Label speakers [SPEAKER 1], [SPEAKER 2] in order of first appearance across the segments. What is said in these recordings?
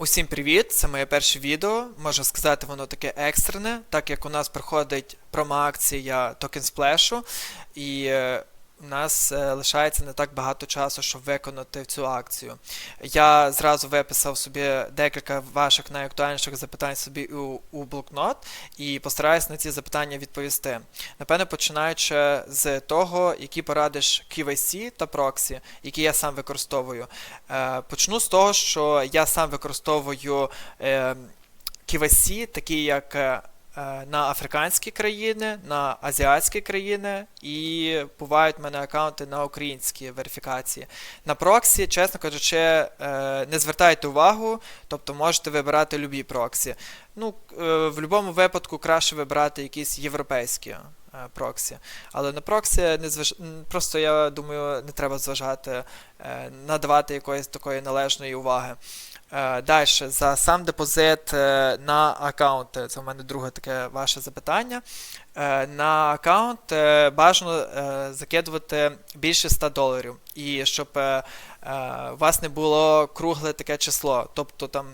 [SPEAKER 1] Усім привіт! Це моє перше відео. Можу сказати, воно таке екстрене, так як у нас проходить промо-акція Token Splash, і е, у нас е, лишається не так багато часу, щоб виконати цю акцію. Я зразу виписав собі декілька ваших найактуальніших запитань собі у, у блокнот і постараюсь на ці запитання відповісти. Напевно, починаючи з того, які порадиш QVC та Proxy, які я сам використовую. Е, Почну з того, що я сам використовую е, KYC, такі як е, е, на африканські країни, на азіатські країни, і бувають в мене аккаунти на українські верифікації. На проксі, чесно кажучи, е, не звертайте увагу, тобто можете вибирати любі проксі. Ну, е, в будь-якому випадку краще вибирати якісь європейські е, проксі. Але на проксі не зваж... просто я думаю, не треба зважати, е, надавати якоїсь такої належної уваги. Е, Далі, за сам депозит е, на аккаунт. Це в мене друге таке ваше запитання. Е, На аккаунт бажано закидувати більше 100 доларів. І щоб у вас не було кругле таке число. Тобто там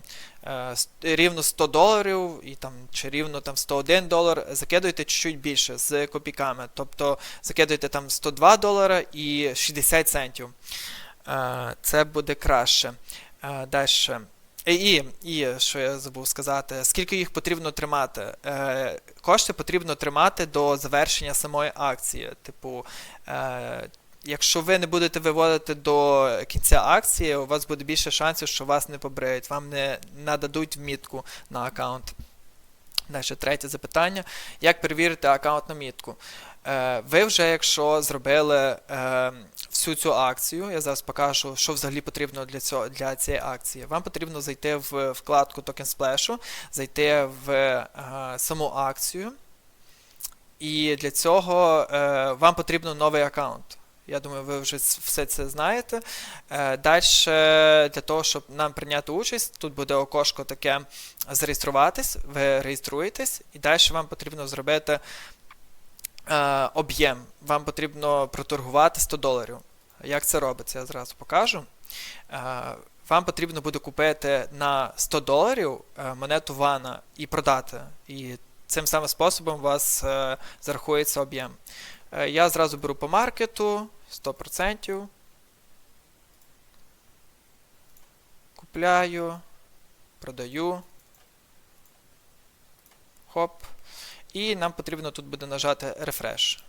[SPEAKER 1] рівно 100 доларів і там, чи рівно там 101 долар, закидуйте чуть-чуть більше з копійками. Тобто закидуйте там 102 долара і 60 центів. Це буде краще. Далі. І, і що я забув сказати, скільки їх потрібно тримати? Е, кошти потрібно тримати до завершення самої акції. Типу, е, якщо ви не будете виводити до кінця акції, у вас буде більше шансів, що вас не побриють, вам не нададуть вмітку на аккаунт. Далі третє запитання. Як перевірити аккаунт на мітку? Е, ви вже, якщо зробили е, всю цю акцію, я зараз покажу, що взагалі потрібно для, цього, для цієї акції. Вам потрібно зайти в вкладку Token Splash, зайти в е, саму акцію. І для цього е, вам потрібно новий аккаунт. Я думаю, ви вже все це знаєте. Е, Далі, для того, щоб нам прийняти участь, тут буде окошко таке зареєструватись, ви реєструєтесь, і далі вам потрібно зробити е, об'єм. Вам потрібно проторгувати 100 доларів. Як це робиться, я зразу покажу. Е, вам потрібно буде купити на 100 доларів монету Вана і продати. І цим самим способом у вас зарахується об'єм. Е, я зразу беру по маркету 100%. Купляю, продаю. Хоп. І нам потрібно тут буде нажати Refresh.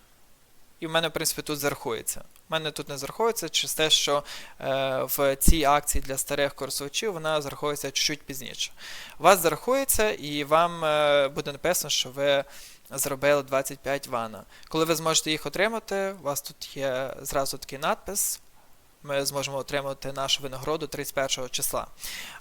[SPEAKER 1] І в мене, в принципі, тут зарахується. У мене тут не зараховується через те, що е, в цій акції для старих користувачів вона зараховується чуть-чуть пізніше. У вас зарахується, і вам е, буде написано, що ви зробили 25 вана. Коли ви зможете їх отримати, у вас тут є зразу такий надпис. Ми зможемо отримати нашу винагороду 31 числа.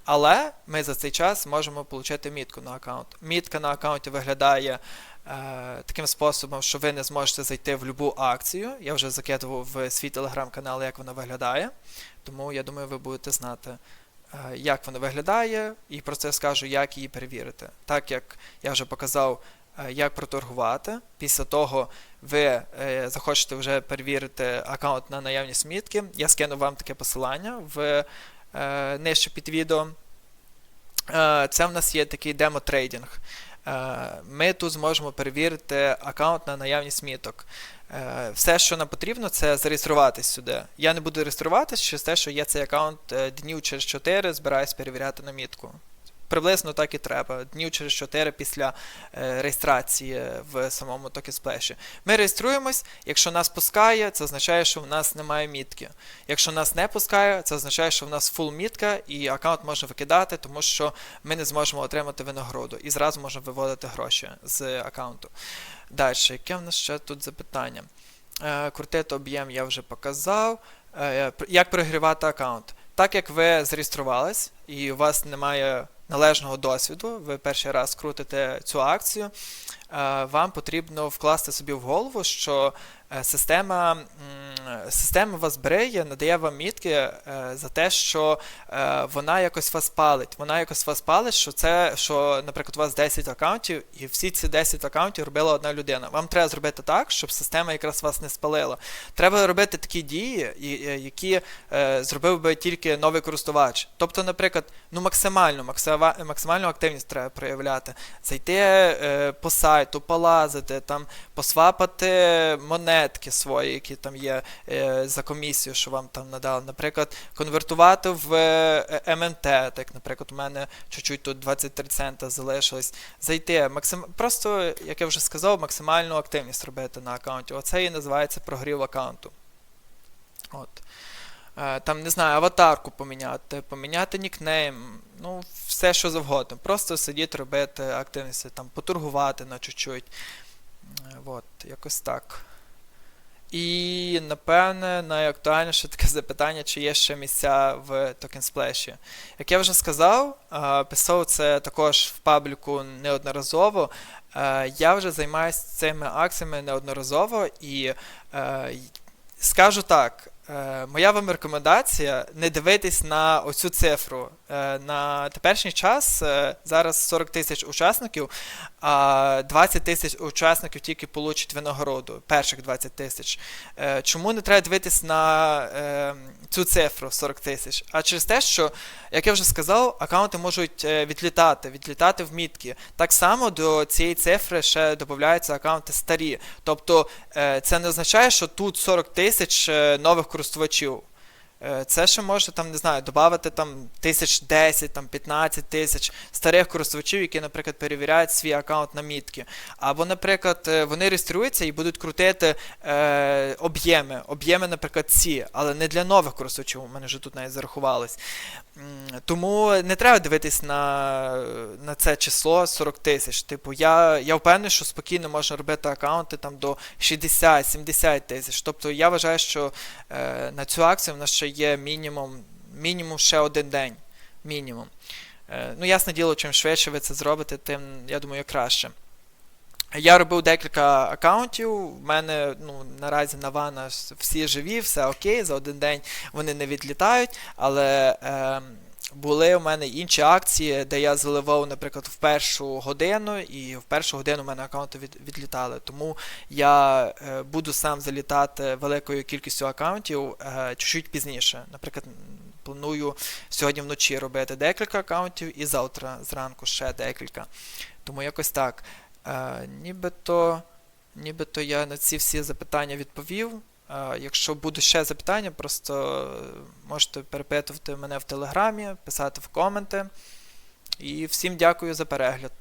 [SPEAKER 1] Але ми за цей час можемо отримати мітку на аккаунт. Мітка на аккаунті виглядає е, таким способом, що ви не зможете зайти в будь-яку акцію. Я вже закидував в свій телеграм-канал, як вона виглядає. Тому я думаю, ви будете знати, е, як вона виглядає, і про це скажу, як її перевірити. Так як я вже показав, як проторгувати. Після того ви е, захочете вже перевірити аккаунт на наявність мітки. Я скину вам таке посилання в е, нижче під відео. Е, це в нас є такий демо-трейдинг. Е, Ми тут зможемо перевірити аккаунт на наявність міток. Е, Все, що нам потрібно, це зареєструватись сюди. Я не буду реєструватись через те, що є цей аккаунт е, днів через 4, збираюсь перевіряти на мітку. Приблизно так і треба. Днів через 4 після е, реєстрації в самому Splash. Ми реєструємось, якщо нас пускає, це означає, що в нас немає мітки. Якщо нас не пускає, це означає, що в нас фул мітка і аккаунт можна викидати, тому що ми не зможемо отримати винагороду і зразу можемо виводити гроші з аккаунту. Далі, яке в нас ще тут запитання? Е, Крутити об'єм я вже показав. Е, Як прогрівати аккаунт? Так як ви зареєструвались і у вас немає належного досвіду, ви перший раз крутите цю акцію, е, вам потрібно вкласти собі в голову, що е, система, система вас бриє, надає вам мітки е, за те, що е, вона якось вас палить. Вона якось вас палить, що це, що, наприклад, у вас 10 аккаунтів, і всі ці 10 аккаунтів робила одна людина. Вам треба зробити так, щоб система якраз вас не спалила. Треба робити такі дії, які е, зробив би тільки новий користувач. Тобто, наприклад, ну максимально, максимальну активність треба проявляти. Зайти по сайту, полазити, там, посвапати монетки свої, які там є за комісію, що вам там надали. Наприклад, конвертувати в е, ММТ, так, наприклад, у мене чуть-чуть тут 23 цента залишилось. Зайти, максим... просто, як я вже сказав, максимальну активність робити на аккаунті. Оце і називається прогрів аккаунту. От. Е, Там, не знаю, аватарку поміняти, поміняти нікнейм, ну, все що завгодно. Просто сидіти, робити активності, там, потургувати на чуть-чуть. Е, От, якось так. І, напевне, найактуальніше таке запитання, чи є ще місця в Splash. Як я вже сказав, писав це також в пабліку неодноразово. Е, Я вже займаюся цими акціями неодноразово і е, скажу так. Е, Моя вам рекомендація не дивитись на оцю цифру. Е, На теперішній час е, зараз 40 тисяч учасників, а 20 тисяч учасників тільки получать винагороду, перших 20 тисяч. Чому не треба дивитись на цю цифру 40 тисяч? А через те, що, як я вже сказав, аккаунти можуть відлітати, відлітати в мітки. Так само до цієї цифри ще додаються аккаунти старі. Тобто це не означає, що тут 40 тисяч нових користувачів. Е, Це ще може там, не знаю, додати там тисяч 10, там 15 тисяч старих користувачів, які, наприклад, перевіряють свій аккаунт на мітки. Або, наприклад, е, вони реєструються і будуть крутити е, об'єми. Об'єми, наприклад, ці, але не для нових користувачів. У мене вже тут навіть зарахувались. Тому не треба дивитись на, на це число 40 тисяч. Типу, я, я впевнений, що спокійно можна робити аккаунти там до 60-70 тисяч. Тобто я вважаю, що е, на цю акцію в нас ще є мінімум, мінімум ще один день. Мінімум. Е, ну, ясне діло, чим швидше ви це зробите, тим, я думаю, краще. Я робив декілька аккаунтів. В мене ну, наразі на вана всі живі, все окей, за один день вони не відлітають, але е, були у мене інші акції, де я заливав, наприклад, в першу годину, і в першу годину в мене аккаунти від, відлітали. Тому я е, буду сам залітати великою кількістю аккаунтів е, чуть-чуть пізніше. Наприклад, планую сьогодні вночі робити декілька аккаунтів і завтра зранку ще декілька. Тому якось так. Е, нібито, нібито я на ці всі запитання відповів. Якщо будуть ще запитання, просто е, можете перепитувати мене в телеграмі, писати в коменти. І всім дякую за перегляд.